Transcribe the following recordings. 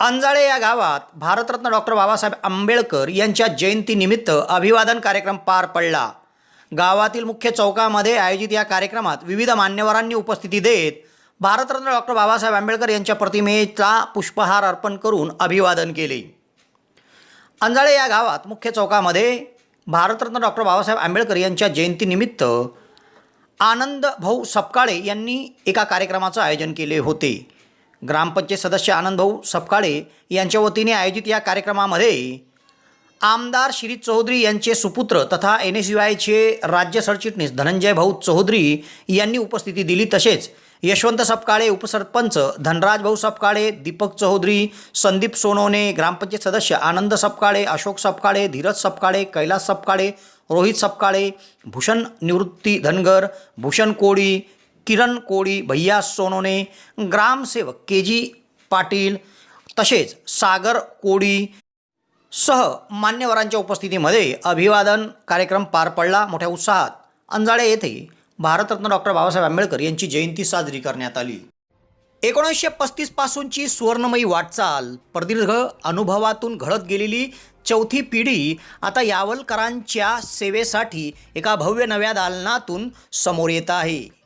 अंजाळे या गावात भारतरत्न डॉक्टर बाबासाहेब आंबेडकर यांच्या जयंतीनिमित्त अभिवादन कार्यक्रम पार पडला. गावातील मुख्य चौकामध्ये आयोजित या कार्यक्रमात विविध मान्यवरांनी उपस्थिती देत भारतरत्न डॉक्टर बाबासाहेब आंबेडकर यांच्या प्रतिमेचा पुष्पहार अर्पण करून अभिवादन केले. अंजाळे या गावात मुख्य चौकामध्ये भारतरत्न डॉक्टर बाबासाहेब आंबेडकर यांच्या जयंतीनिमित्त आनंद भाऊ सपकाळे यांनी एका कार्यक्रमाचं आयोजन केले होते. ग्रामपंचायत सदस्य आनंद भाऊ सपकाळे यांच्या वतीने आयोजित या कार्यक्रमामध्ये आमदार श्री चौधरी यांचे सुपुत्र तथा एन एस यू आयचे राज्य सरचिटणीस धनंजय भाऊ चौधरी यांनी उपस्थिती दिली. तसेच यशवंत सपकाळे उपसरपंच धनराज भाऊ सपकाळे दीपक चौधरी संदीप सोनवणे ग्रामपंचायत सदस्य आनंद सपकाळे अशोक सपकाळे धीरज सपकाळे कैलास सपकाळे रोहित सपकाळे भूषण निवृत्ती धनगर भूषण कोळी किरण कोळी भैया सोनोने ग्रामसेवक के जी पाटील तसेच सागर कोळी सह मान्यवरांच्या उपस्थितीमध्ये अभिवादन कार्यक्रम पार पडला. मोठ्या उत्साहात अंजाळे येथे भारतरत्न डॉक्टर बाबासाहेब आंबेडकर यांची जयंती साजरी करण्यात आली. एकोणीसशे पस्तीसपासूनची सुवर्णमयी वाटचाल प्रदीर्घ अनुभवातून घडत गेलेली चौथी पिढी आता यावलकरांच्या सेवेसाठी एका भव्य नव्या दालनातून समोर येत आहे.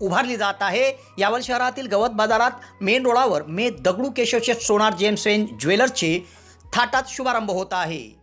उभारली जात आहे. यावर शहरातील गवत बाजारात मेन रोडावर मे दगडू केशवशेठ सोनार जेम्स एन ज्वेलर्सचे थाटात शुभारंभ होत आहे.